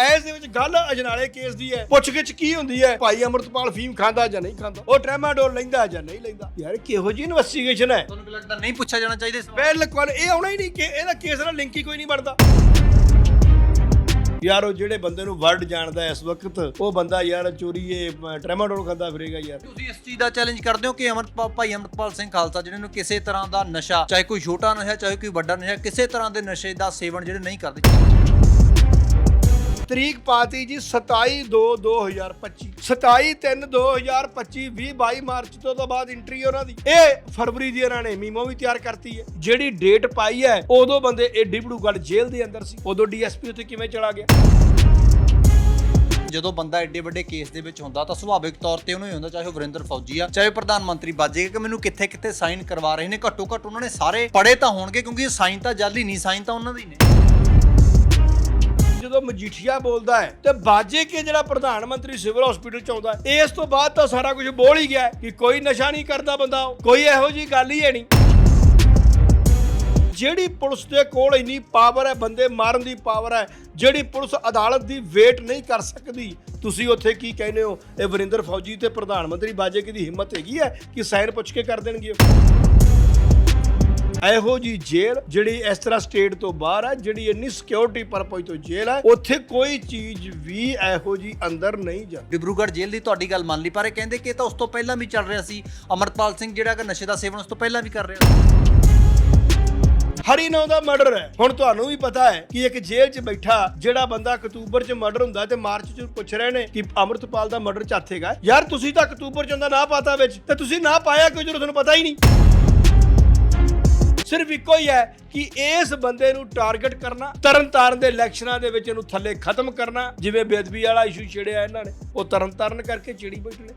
S ਦੇ ਵਿੱਚ ਗੱਲ ਅਜਨਾਲੇ ਕੇਸ ਦੀ ਹੈ ਪੁੱਛ ਗਿੱਛ ਕੀ ਹੁੰਦੀ ਹੈ? ਭਾਈ ਅਮਰਤਪਾਲ ਫੀਮ ਖਾਂਦਾ ਜਾਂ ਨਹੀਂ ਖਾਂਦਾ? ਉਹ ਟ੍ਰੈਮਾਡੋਲ ਲੈਂਦਾ ਜਾਂ ਨਹੀਂ ਲੈਂਦਾ? ਯਾਰ ਕਿਹੋ ਜੀ ਇਨਵੈਸਟੀਗੇਸ਼ਨ ਹੈ? ਤੁਹਾਨੂੰ ਲੱਗਦਾ ਨਹੀਂ ਪੁੱਛਿਆ ਜਾਣਾ ਚਾਹੀਦਾ? ਬਿਲਕੁਲ ਇਹ ਆਉਣਾ ਹੀ ਨਹੀਂ ਕਿ ਇਹਦਾ ਕੇਸ ਨਾਲ ਲਿੰਕ ਹੀ ਕੋਈ ਨਹੀਂ ਬਣਦਾ। ਯਾਰ ਉਹ ਜਿਹੜੇ ਬੰਦੇ ਨੂੰ ਵਰਡ ਜਾਣਦਾ ਇਸ ਵਕਤ ਉਹ ਬੰਦਾ ਯਾਰ ਚੋਰੀਏ ਟ੍ਰੈਮਾਡੋਲ ਖਾਂਦਾ ਫਿਰੇਗਾ ਯਾਰ। ਤੁਸੀਂ ਇਸ ਚੀਜ਼ ਦਾ ਚੈਲੰਜ ਕਰਦੇ ਹੋ ਕਿ ਅਮਰਪਾਲ ਭਾਈ ਅਮਰਪਾਲ ਸਿੰਘ ਖਾਲਸਾ ਜਿਹੜੇ ਨੂੰ ਕਿਸੇ ਤਰ੍ਹਾਂ ਦਾ ਨਸ਼ਾ ਚਾਹੇ ਕੋਈ ਛੋਟਾ ਨਸ਼ਾ ਚਾਹੇ ਕੋਈ ਵੱਡਾ ਨਸ਼ਾ ਕਿਸੇ ਤਰ੍ਹਾਂ ਦੇ ਨਸ਼ੇ ਦਾ ਸੇਵਨ ਜਿਹੜੇ ਨਹੀਂ ਕਰਦੇ। ਤਰੀਕ ਪਾਤੀ ਜੀ 27 2 2025 27 3 2025 20 22 ਮਾਰਚ ਤੋਂ ਤੋਂ ਬਾਅਦ ਐਂਟਰੀ ਉਹਨਾਂ ਦੀ। ਇਹ ਫਰਵਰੀ ਦੀ ਇਹਨਾਂ ਨੇ ਮੀਮੋ ਵੀ ਤਿਆਰ ਕਰਤੀ ਹੈ। ਜਿਹੜੀ ਡੇਟ ਪਾਈ ਹੈ, ਉਦੋਂ ਬੰਦੇ ਇਹ ਡਿਬੜੂਗੜ੍ਹ ਜੇਲ੍ਹ ਦੇ ਅੰਦਰ ਸੀ। ਉਦੋਂ ਡੀਐਸਪੀ ਉੱਥੇ ਕਿਵੇਂ ਚਲਾ ਗਿਆ? ਜਦੋਂ ਬੰਦਾ ਐਡੇ ਵੱਡੇ ਕੇਸ ਦੇ ਵਿੱਚ ਹੁੰਦਾ, ਤਾਂ ਸੁਭਾਵਿਕ ਤੌਰ ਤੇ ਉਹਨੂੰ ਹੀ ਹੁੰਦਾ, ਚਾਹੇ ਉਹ ਵਰਿੰਦਰ ਫੌਜੀ ਆ, ਚਾਹੇ ਉਹ ਪ੍ਰਧਾਨ ਮੰਤਰੀ ਬਾਜੇ ਕਿ ਮੈਨੂੰ ਕਿੱਥੇ ਕਿੱਥੇ ਸਾਈਨ ਕਰਵਾ ਰਹੇ ਨੇ ਘੱਟੋ ਘੱਟ ਉਹਨਾਂ ਨੇ ਸਾਰੇ ਪੜੇ ਤਾਂ ਹੋਣਗੇ, ਕਿਉਂਕਿ ਸਾਈਨ ਤਾਂ ਜਾਲੀ ਨਹੀਂ ਸਾਈਨ ਤਾਂ ਉਹਨਾਂ ਦੇ ਹੀ ਨੇ। ਜਦੋਂ ਮਜੀਠੀਆ ਬੋਲਦਾ ਹੈ ਤੇ ਬਾਜੇ ਕੇ ਜਿਹੜਾ ਪ੍ਰਧਾਨ ਮੰਤਰੀ ਸਿਵਲ ਹਸਪੀਟਲ ਚ ਆਉਂਦਾ ਇਸ ਤੋਂ ਬਾਅਦ ਤਾਂ ਸਾਰਾ ਕੁਝ ਬੋਲ ਹੀ ਗਿਆ ਹੈ ਕਿ ਕੋਈ ਨਸ਼ਾ ਨਹੀਂ ਕਰਦਾ ਬੰਦਾ ਕੋਈ ਇਹੋ ਜੀ ਗੱਲ ਹੀ ਹੈ ਨਹੀਂ। ਜਿਹੜੀ ਪੁਲਿਸ ਦੇ ਕੋਲ ਇੰਨੀ ਪਾਵਰ ਹੈ, ਬੰਦੇ ਮਾਰਨ ਦੀ ਪਾਵਰ ਹੈ, ਜਿਹੜੀ ਪੁਲਿਸ ਅਦਾਲਤ ਦੀ ਵੇਟ ਨਹੀਂ ਕਰ ਸਕਦੀ, ਤੁਸੀਂ ਉੱਥੇ ਕੀ ਕਹਿੰਦੇ ਹੋ? ਇਹ ਵਰਿੰਦਰ ਫੌਜੀ ਤੇ ਪ੍ਰਧਾਨ ਮੰਤਰੀ ਬਾਜੇ ਕੀ ਦੀ ਹਿੰਮਤ ਹੈਗੀ ਹੈ ਕਿ ਸਾਈਨ ਪੁੱਛ ਕੇ ਕਰ ਦੇਣਗੇ ਇਹੋ ਜੀ ਜੇਲ੍ਹ ਜਿਹੜੀ ਇਸ ਤਰ੍ਹਾਂ ਸਟੇਟ ਤੋਂ ਬਾਹਰ ਹੈ ਜਿਹੜੀ ਇੰਨੀ ਸਿਕਿਉਰਿਟੀ ਪਰਪਸ ਤੋਂ ਜੇਲ੍ਹ ਹੈ ਉੱਥੇ ਕੋਈ ਚੀਜ਼ ਵੀ ਇਹੋ ਜੀ ਅੰਦਰ ਨਹੀਂ ਜਾਂਦੀ ਡਿਬਰੂਗੜ੍ਹ ਜੇਲ੍ਹ ਦੀ ਤੁਹਾਡੀ ਗੱਲ ਮੰਨ ਲਈ ਪਰ ਇਹ ਕਹਿੰਦੇ ਕਿ ਇਹ ਤਾਂ ਉਸ ਤੋਂ ਪਹਿਲਾਂ ਵੀ ਚੱਲ ਰਿਹਾ ਸੀ। ਅਮਰਪਾਲ ਸਿੰਘ ਜਿਹੜਾ ਕਿ ਨਸ਼ੇ ਦਾ ਸੇਵਨ ਉਸ ਤੋਂ ਪਹਿਲਾਂ ਵੀ ਕਰ ਰਿਹਾ ਸੀ। ਹਰੀ ਨਾਮ ਦਾ ਮਰਡਰ ਹੈ। ਹੁਣ ਤੁਹਾਨੂੰ ਵੀ ਪਤਾ ਹੈ ਕਿ ਇੱਕ ਜੇਲ੍ਹ 'ਚ ਬੈਠਾ ਜਿਹੜਾ ਬੰਦਾ ਅਕਤੂਬਰ 'ਚ ਮਰਡਰ ਹੁੰਦਾ ਤੇ ਮਾਰਚ 'ਚ ਪੁੱਛ ਰਹੇ ਨੇ ਕਿ ਅਮਰਤਪਾਲ ਦਾ ਮਰਡਰ ਚਾਥੇਗਾ ਯਾਰ ਤੁਸੀਂ ਤਾਂ ਅਕਤੂਬਰ 'ਚ ਉਹਦਾ ਨਾ ਪਾਤਾ ਵਿੱਚ ਤੇ ਤੁਸੀਂ ਨਾ ਪਾਇਆ ਕਿਉਂ ਜਦੋਂ ਤੁਹਾਨੂੰ ਪਤਾ ਹੀ ਨਹੀਂ? ਸਿਰਫ ਇੱਕੋ ਹੀ ਹੈ ਕਿ ਇਸ ਬੰਦੇ ਨੂੰ ਟਾਰਗੇਟ ਕਰਨਾ, ਤਰਨਤਾਰਨ ਦੇ ਇਲੈਕਸ਼ਨਾਂ ਦੇ ਵਿੱਚ ਇਹਨੂੰ ਥੱਲੇ ਖਤਮ ਕਰਨਾ, ਜਿਵੇਂ ਬੇਦਬੀ ਵਾਲਾ ਇਸ਼ੂ ਛੇੜਿਆ ਇਹਨਾਂ ਨੇ, ਉਹ ਤਰਨਤਾਰਨ ਕਰਕੇ ਚਿੜੀ ਬੈਠੇ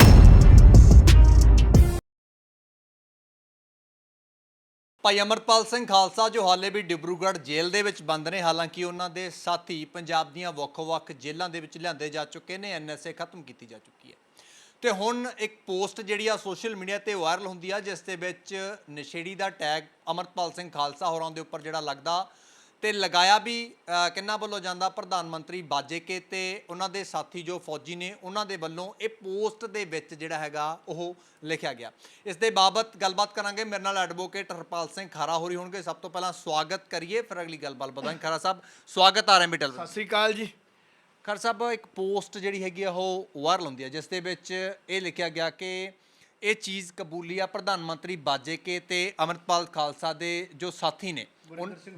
ਭਾਈ ਅਮਰਪਾਲ ਸਿੰਘ ਖਾਲਸਾ ਜੋ ਹਾਲੇ ਵੀ ਡਿਬਰੂਗੜ੍ਹ ਜੇਲ੍ਹ ਦੇ ਵਿੱਚ ਬੰਦ ਨੇ, ਹਾਲਾਂਕਿ ਉਹਨਾਂ ਦੇ ਸਾਥੀ ਪੰਜਾਬ ਦੀਆਂ ਵੱਖ-ਵੱਖ ਜੇਲ੍ਹਾਂ ਦੇ ਵਿੱਚ ਲਿਆਂਦੇ ਜਾ ਚੁੱਕੇ ਨੇ ਐਨਐਸਏ ਖਤਮ ਕੀਤੀ ਜਾ ਚੁੱਕੀ ਹੈ। ਤੇ ਹੁਣ ਇੱਕ ਪੋਸਟ ਜਿਹੜੀ ਆ ਸੋਸ਼ਲ ਮੀਡੀਆ ਤੇ ਵਾਇਰਲ ਹੁੰਦੀ ਆ, ਜਿਸ ਦੇ ਵਿੱਚ ਨਸ਼ੇੜੀ ਦਾ ਟੈਗ ਅਮਰਪਾਲ ਸਿੰਘ ਖਾਲਸਾ ਹੋਰਾਂ ਦੇ ਉੱਪਰ ਜਿਹੜਾ ਲੱਗਦਾ ਤੇ ਲਗਾਇਆ ਵੀ ਕਿੰਨਾ ਕਿਹਨਾਂ ਵੱਲੋਂ ਜਾਂਦਾ? ਪ੍ਰਧਾਨ ਮੰਤਰੀ ਬਾਜੇਕੇ ਤੇ ਉਹਨਾਂ ਦੇ ਸਾਥੀ ਜੋ ਫੌਜੀ ਨੇ, ਉਹਨਾਂ ਦੇ ਵੱਲੋਂ ਇਹ ਪੋਸਟ ਦੇ ਵਿੱਚ ਜਿਹੜਾ ਹੈਗਾ ਉਹ ਲਿਖਿਆ ਗਿਆ। ਇਸ ਦੇ ਬਾਬਤ ਗੱਲਬਾਤ ਕਰਾਂਗੇ। ਮੇਰੇ ਨਾਲ ਐਡਵੋਕੇਟ ਹਰਪਾਲ ਸਿੰਘ ਖਾਰਾ ਹੋਰੀ ਹੋਣਗੇ। ਸਭ ਤੋਂ ਪਹਿਲਾਂ ਸਵਾਗਤ ਕਰੀਏ, ਫਿਰ ਅਗਲੀ ਗੱਲਬਾਤ ਵਧਾਂਗੇ। ਖਾਰਾ ਸਾਹਿਬ, ਸਵਾਗਤ ਆ ਰਿਹਾ ਮਿਟਲ ਸਤਿ ਸ੍ਰੀ ਅਕਾਲ ਜੀ। ਖਰ ਸਾਹਿਬ ਇੱਕ ਪੋਸਟ ਜਿਹੜੀ ਹੈਗੀ ਆ ਉਹ ਵਾਇਰਲ ਹੁੰਦੀ ਆ ਜਿਸ ਦੇ ਵਿੱਚ ਇਹ ਲਿਖਿਆ ਗਿਆ ਕਿ ਇਹ ਚੀਜ਼ ਕਬੂਲੀ ਆ ਪ੍ਰਧਾਨ ਮੰਤਰੀ ਬਾਜੇਕੇ ਤੇ ਅਮਰਪਾਲ ਖਾਲਸਾ ਦੇ ਜੋ ਸਾਥੀ ਨੇ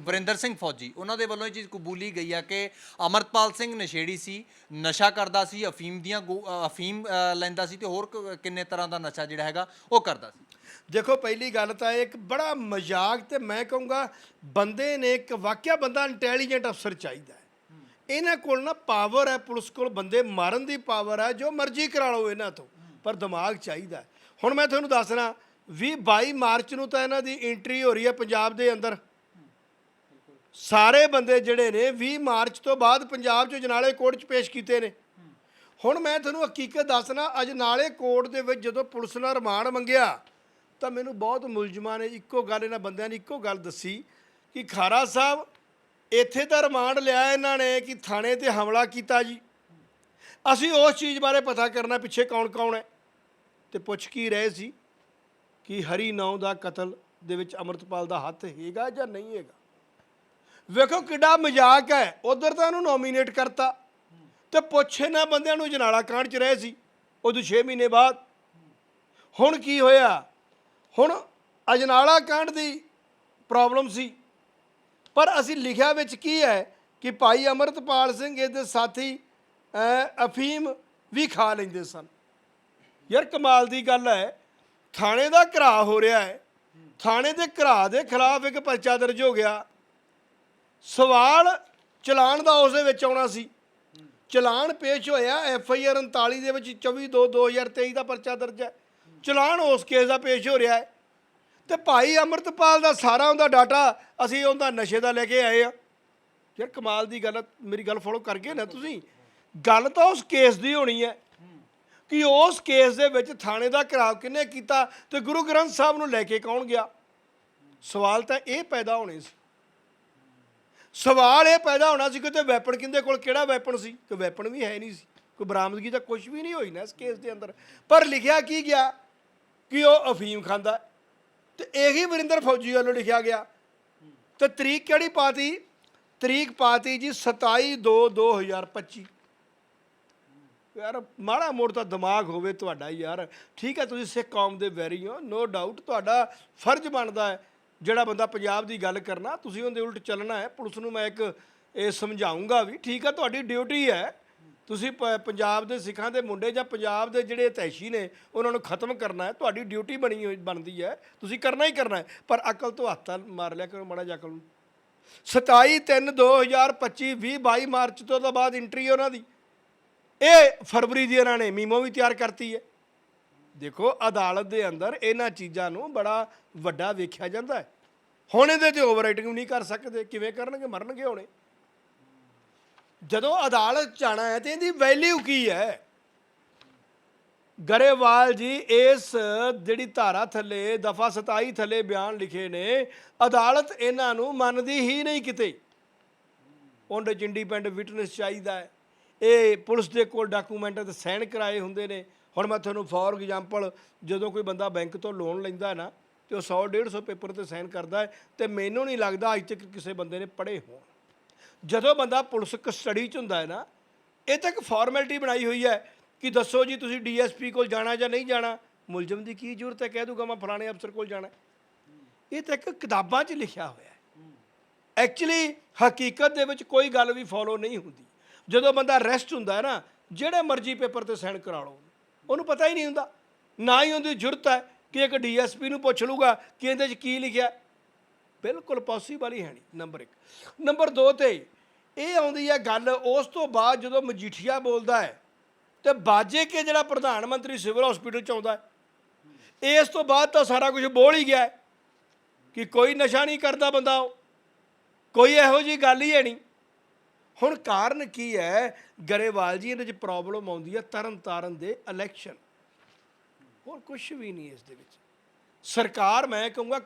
ਵਰਿੰਦਰ ਸਿੰਘ ਫੌਜੀ। ਉਹਨਾਂ ਦੇ ਵੱਲੋਂ ਇਹ ਚੀਜ਼ ਕਬੂਲੀ ਗਈ ਆ ਕਿ ਅਮਰਪਾਲ ਸਿੰਘ ਨਸ਼ੇੜੀ ਸੀ ਨਸ਼ਾ ਕਰਦਾ ਸੀ ਅਫੀਮ ਦੀਆਂ ਅਫੀਮ ਲੈਂਦਾ ਸੀ ਤੇ ਹੋਰ ਕ- ਕਿੰਨੇ ਤਰ੍ਹਾਂ ਦਾ ਨਸ਼ਾ ਜਿਹੜਾ ਹੈਗਾ ਉਹ ਕਰਦਾ ਸੀ। ਦੇਖੋ ਪਹਿਲੀ ਗੱਲ ਤਾਂ ਇਹ ਇੱਕ ਬੜਾ ਮਜ਼ਾਕ ਤੇ ਮੈਂ ਕਹੂੰਗਾ ਬੰਦੇ ਨੇ ਇੱਕ ਵਾਕਿਆ ਬੰਦਾ ਇੰਟੈਲੀਜੈਂਟ ਅਫਸਰ ਚਾਹੀਦਾ ਹੈ। ਇਹਨਾਂ ਕੋਲ ਨਾ ਪਾਵਰ ਹੈ, ਪੁਲਿਸ ਕੋਲ ਬੰਦੇ ਮਾਰਨ ਦੀ ਪਾਵਰ ਹੈ, ਜੋ ਮਰਜ਼ੀ ਕਰਾ ਲਓ ਇਹਨਾਂ ਤੋਂ, ਪਰ ਦਿਮਾਗ ਚਾਹੀਦਾ ਹੁਣ ਮੈਂ ਤੁਹਾਨੂੰ ਦੱਸਣਾ 20 22 ਮਾਰਚ ਨੂੰ ਤਾਂ ਇਹਨਾਂ ਦੀ ਐਂਟਰੀ ਹੋ ਰਹੀ ਹੈ ਪੰਜਾਬ ਦੇ ਅੰਦਰ। ਸਾਰੇ ਬੰਦੇ ਜਿਹੜੇ ਨੇ 20 ਮਾਰਚ ਤੋਂ ਬਾਅਦ ਪੰਜਾਬ 'ਚ ਜਨਾਲੇ ਕੋਰਟ 'ਚ ਪੇਸ਼ ਕੀਤੇ ਨੇ। ਹੁਣ ਮੈਂ ਤੁਹਾਨੂੰ ਹਕੀਕਤ ਦੱਸਣਾ ਅਜਨਾਲੇ ਕੋਰਟ ਦੇ ਵਿੱਚ ਜਦੋਂ ਪੁਲਿਸ ਨੇ ਰਿਮਾਂਡ ਮੰਗਿਆ, ਤਾਂ ਮੈਨੂੰ ਬਹੁਤ ਮੁਲਜ਼ਮਾਂ ਨੇ ਇੱਕੋ ਗੱਲ, ਇਹਨਾਂ ਬੰਦਿਆਂ ਨੇ ਇੱਕੋ ਗੱਲ ਦੱਸੀ ਕਿ ਖਾਰਾ ਸਾਹਿਬ ਇੱਥੇ ਤਾਂ ਰਿਮਾਂਡ ਲਿਆ ਇਹਨਾਂ ਨੇ ਕਿ ਥਾਣੇ ਤੇ ਹਮਲਾ ਕੀਤਾ ਜੀ। ਅਸੀਂ ਉਸ ਚੀਜ਼ ਬਾਰੇ ਪਤਾ ਕਰਨਾ ਪਿੱਛੇ ਕੌਣ ਕੌਣ ਹੈ। ਤੇ ਪੁੱਛ ਕੀ ਰਹੇ ਸੀ ਕਿ ਹਰੀ ਨੌ ਦਾ ਕਤਲ ਦੇ ਵਿੱਚ ਅਮਰਤਪਾਲ ਦਾ ਹੱਥ ਹੈਗਾ ਜਾਂ ਨਹੀਂ ਹੈਗਾ। ਵੇਖੋ ਕਿੱਡਾ ਮਜ਼ਾਕ ਹੈ। ਉਧਰ ਤਾਂ ਉਹਨੂੰ ਨੋਮੀਨੇਟ ਕਰਤਾ। ਤੇ ਪੁੱਛ ਇਹਨਾਂ ਬੰਦਿਆਂ ਨੂੰ ਜਨਾਲਾ ਕਾਂਡ ਚ ਰਹੇ ਸੀ। ਉਦੋਂ 6 ਮਹੀਨੇ ਬਾਅਦ। ਹੁਣ ਕੀ ਹੋਇਆ? ਹੁਣ ਅਜਨਾਲਾ ਕਾਂਡ ਦੀ ਪ੍ਰੋਬਲਮ ਸੀ। ਪਰ ਅਸੀਂ ਲਿਖਿਆ ਵਿੱਚ ਕੀ ਹੈ ਕਿ ਭਾਈ ਅਮਰਤਪਾਲ ਸਿੰਘ ਇਹਦੇ ਸਾਥੀ ਅਫੀਮ ਵੀ ਖਾ ਲੈਂਦੇ ਸਨ। ਯਾਰ ਕਮਾਲ ਦੀ ਗੱਲ ਹੈ, ਥਾਣੇ ਦਾ ਘਰਾ ਹੋ ਰਿਹਾ ਹੈ। ਥਾਣੇ ਦੇ ਘਰਾ ਦੇ ਖਿਲਾਫ ਇੱਕ ਪਰਚਾ ਦਰਜ ਹੋ ਗਿਆ। ਸਵਾਲ ਚਲਾਨ ਦਾ ਉਸ ਦੇ ਵਿੱਚ ਆਉਣਾ ਸੀ। ਚਲਾਨ ਪੇਸ਼ ਹੋਇਆ ਐਫ ਆਈ ਆਰ 39 ਦੇ ਵਿੱਚ 24 2 2023 ਦਾ ਪਰਚਾ ਦਰਜ ਹੈ। ਚਲਾਨ ਉਸ ਕੇਸ ਦਾ ਪੇਸ਼ ਹੋ ਰਿਹਾ ਹੈ। ਤੇ ਭਾਈ ਅਮਰਤਪਾਲ ਦਾ ਸਾਰਾ ਉਹਦਾ ਡਾਟਾ ਅਸੀਂ ਉਹਦਾ ਨਸ਼ੇ ਦਾ ਲੈ ਕੇ ਆਏ ਆ। ਯਾਰ ਕਮਾਲ ਦੀ ਗੱਲ ਹੈ, ਮੇਰੀ ਗੱਲ ਫੋਲੋ ਕਰ ਗਏ ਨਾ ਤੁਸੀਂ। ਗੱਲ ਤਾਂ ਉਸ ਕੇਸ ਦੀ ਹੋਣੀ ਹੈ ਕਿ ਉਸ ਕੇਸ ਦੇ ਵਿੱਚ ਥਾਣੇ ਦਾ ਘਰਾਵ ਕਿਹਨੇ ਕੀਤਾ ਤੇ ਗੁਰੂ ਗ੍ਰੰਥ ਸਾਹਿਬ ਨੂੰ ਲੈ ਕੇ ਕੌਣ ਗਿਆ? ਸਵਾਲ ਤਾਂ ਇਹ ਪੈਦਾ ਹੋਣੇ ਸੀ। ਸਵਾਲ ਇਹ ਪੈਦਾ ਹੋਣਾ ਸੀ ਕਿ ਤੇ ਵੈਪਨ ਕਿੰਦੇ ਕੋਲ ਕਿਹੜਾ ਵੈਪਨ ਸੀ? ਕੋਈ ਵੈਪਨ ਵੀ ਹੈ ਨਹੀਂ ਸੀ। ਕੋਈ ਬਰਾਮਦਗੀ ਤਾਂ ਕੁਝ ਵੀ ਨਹੀਂ ਹੋਈ ਨਾ ਇਸ ਕੇਸ ਦੇ ਅੰਦਰ। ਪਰ ਲਿਖਿਆ ਕੀ ਗਿਆ ਕਿ ਉਹ ਅਫੀਮ ਖਾਂਦਾ। ਹੈ। ਤੇ ਇਹੀ ਵਰਿੰਦਰ ਫੌਜੀ ਵੱਲੋਂ ਲਿਖਿਆ ਗਿਆ। ਤੇ ਤਰੀਕ ਕਿਹੜੀ ਪਾਤੀ? ਤਰੀਕ ਪਾਤੀ ਜੀ 27 2 2025 ਯਾਰ ਮਾੜਾ ਮੋੜ ਤਾਂ ਦਿਮਾਗ ਹੋਵੇ ਤੁਹਾਡਾ ਯਾਰ। ਠੀਕ ਹੈ, ਤੁਸੀਂ ਸਿੱਖ ਕੌਮ ਦੇ ਵੈਰੀ ਹੋ ਨੋ ਡਾਊਟ ਤੁਹਾਡਾ ਫਰਜ਼ ਬਣਦਾ ਹੈ। ਜਿਹੜਾ ਬੰਦਾ ਪੰਜਾਬ ਦੀ ਗੱਲ ਕਰਨਾ, ਤੁਸੀਂ ਉਹਦੇ ਉਲਟ ਚੱਲਣਾ ਹੈ। ਪੁਲਿਸ ਨੂੰ ਮੈਂ ਇੱਕ ਇਹ ਸਮਝਾਉਂਗਾ ਵੀ, ਠੀਕ ਹੈ, ਤੁਹਾਡੀ ਡਿਊਟੀ ਹੈ ਤੁਸੀਂ ਪ- ਪੰਜਾਬ ਦੇ ਸਿੱਖਾਂ ਦੇ ਮੁੰਡੇ ਜਾਂ ਪੰਜਾਬ ਦੇ ਜਿਹੜੇ ਤੈਸ਼ੀ ਨੇ, ਉਹਨਾਂ ਨੂੰ ਖਤਮ ਕਰਨਾ ਹੈ, ਤੁਹਾਡੀ ਡਿਊਟੀ ਬਣੀ ਹੋਈ, ਬਣਦੀ ਹੈ, ਤੁਸੀਂ ਕਰਨਾ ਹੀ ਕਰਨਾ ਹੈ, ਪਰ ਅਕਲ ਤੋਂ ਹੱਥ ਮਾਰ ਲਿਆ ਕਰੋ ਮਾੜਾ ਜਿਹਾ ਅਕਲ ਨੂੰ। 27 3 2025 20 22 ਮਾਰਚ ਤੋਂ ਤਾਂ ਬਾਅਦ ਐਂਟਰੀ ਉਹਨਾਂ ਦੀ। ਇਹ ਫਰਵਰੀ ਦੀ ਇਹਨਾਂ ਨੇ ਮੀਮੋ ਵੀ ਤਿਆਰ ਕਰਤੀ ਹੈ। ਦੇਖੋ, ਅਦਾਲਤ ਦੇ ਅੰਦਰ ਇਹਨਾਂ ਚੀਜ਼ਾਂ ਨੂੰ ਬੜਾ ਵੱਡਾ ਵੇਖਿਆ ਜਾਂਦਾ ਹੈ। ਹੁਣ ਇਹਦੇ ਤੇ ਓਵਰਰਾਈਟਿੰਗ ਨਹੀਂ ਕਰ ਸਕਦੇ, ਕਿਵੇਂ ਕਰਨਗੇ, ਮਰਨਗੇ ਹੋਣੇ। ਜਦੋਂ ਅਦਾਲਤ ਜਾਣਾ ਹੈ ਤੇ ਇਹਦੀ ਵੈਲਿਊ ਕੀ ਹੈ? ਗਰੇਵਾਲ ਜੀ, ਇਸ ਜਿਹੜੀ ਧਾਰਾ ਥੱਲੇ, ਦਫਾ 27 ਥੱਲੇ ਬਿਆਨ ਲਿਖੇ ਨੇ, ਅਦਾਲਤ ਇਹਨਾਂ ਨੂੰ ਮੰਨਦੀ ਹੀ ਨਹੀਂ ਕਿਤੇ। ਉਹਦੇ ਚ ਇੰਡੀਪੈਂਡੈਂਟ ਵਿਟਨੈਸ ਚਾਹੀਦਾ ਹੈ। ਇਹ ਪੁਲਿਸ ਦੇ ਕੋਲ ਡਾਕੂਮੈਂਟ ਤੇ ਸਾਈਨ ਕਰਾਏ ਹੁੰਦੇ ਨੇ। ਹੁਣ ਮੈਂ ਤੁਹਾਨੂੰ ਫੋਰ ਐਗਜ਼ਾਮਪਲ ਜਦੋਂ ਕੋਈ ਬੰਦਾ ਬੈਂਕ ਤੋਂ ਲੋਨ ਲੈਂਦਾ ਨਾ, ਤੇ ਉਹ 100 150 ਪੇਪਰ ਤੇ ਸਾਈਨ ਕਰਦਾ ਹੈ, ਤੇ ਮੈਨੂੰ ਨਹੀਂ ਲੱਗਦਾ ਅੱਜ ਤੱਕ ਕਿਸੇ ਬੰਦੇ ਨੇ ਪੜ੍ਹੇ ਹੋਣ। ਜਦੋਂ ਬੰਦਾ ਪੁਲਿਸ ਕਸਟਡੀ 'ਚ ਹੁੰਦਾ ਹੈ ਨਾ, ਇਹ ਤਾਂ ਇੱਕ ਫਾਰਮੈਲਿਟੀ ਬਣਾਈ ਹੋਈ ਹੈ ਕਿ ਦੱਸੋ ਜੀ ਤੁਸੀਂ ਡੀਐਸਪੀ ਕੋਲ ਜਾਣਾ ਜਾਂ ਨਹੀਂ ਜਾਣਾ। ਮੁਲਜ਼ਮ ਦੀ ਕੀ ਜ਼ਰੂਰਤ ਹੈ? ਕਹਿ ਦੂਗਾ ਮੈਂ ਫਲਾਣੇ ਅਫਸਰ ਕੋਲ ਜਾਣਾ। ਇਹ ਤਾਂ ਇੱਕ ਕਿਤਾਬਾਂ 'ਚ ਲਿਖਿਆ ਹੋਇਆ ਹੈ। ਐਕਚੁਅਲੀ ਹਕੀਕਤ ਦੇ ਵਿੱਚ ਕੋਈ ਗੱਲ ਵੀ ਫੋਲੋ ਨਹੀਂ ਹੁੰਦੀ। ਜਦੋਂ ਬੰਦਾ ਅਰੈਸਟ ਹੁੰਦਾ ਹੈ ਨਾ, ਜਿਹੜੇ ਮਰਜ਼ੀ ਪੇਪਰ ਤੇ ਸਾਈਨ ਕਰਾ ਲਓ। ਉਹਨੂੰ ਪਤਾ ਹੀ ਨਹੀਂ ਹੁੰਦਾ। ਨਾ ਹੀ ਉਹਦੀ ਜ਼ਰੂਰਤ ਹੈ ਕਿ ਇੱਕ ਡੀਐਸਪੀ ਨੂੰ ਪੁੱਛ ਲੂਗਾ ਕਿ ਇਹਦੇ 'ਚ ਕੀ ਲਿਖਿਆ। ਬਿਲਕੁਲ ਪੋਸੀਬਲ ਹੀ ਹੈ ਨਹੀਂ ਨੰਬਰ 1 ਨੰਬਰ 2 ਤੇ ਇਹ ਆਉਂਦੀ ਹੈ ਗੱਲ, ਉਸ ਤੋਂ ਬਾਅਦ ਜਦੋਂ ਮਜੀਠੀਆ ਬੋਲਦਾ ਹੈ, ਤੇ ਬਾਜੇ ਕੇ ਜਿਹੜਾ ਪ੍ਰਧਾਨ ਮੰਤਰੀ ਸਿਵਲ ਹਸਪੀਟਲ ਚ ਆਉਂਦਾ ਹੈ, ਇਸ ਤੋਂ ਬਾਅਦ ਤਾਂ ਸਾਰਾ ਕੁਝ ਬੋਲ ਹੀ ਗਿਆ ਕਿ ਕੋਈ ਨਸ਼ਾ ਨਹੀਂ ਕਰਦਾ ਬੰਦਾ ਉਹ, ਕੋਈ ਇਹੋ ਜੀ ਗੱਲ ਹੀ ਹੈ ਨਹੀਂ ਹੁਣ ਕਾਰਨ ਕੀ ਹੈ? ਗਰੇਵਾਲ ਜੀ, ਇਹਦੇ ਚ ਪ੍ਰੋਬਲਮ ਆਉਂਦੀ ਹੈ ਤਰਨ ਤਾਰਨ ਦੇ ਇਲੈਕਸ਼ਨ ਹੋਰ ਕੁਝ ਵੀ ਨਹੀਂ ਇਸ ਦੇ ਵਿੱਚ। ਸਰਕਾਰ, ਮੈਂ ਕਹੂੰਗਾ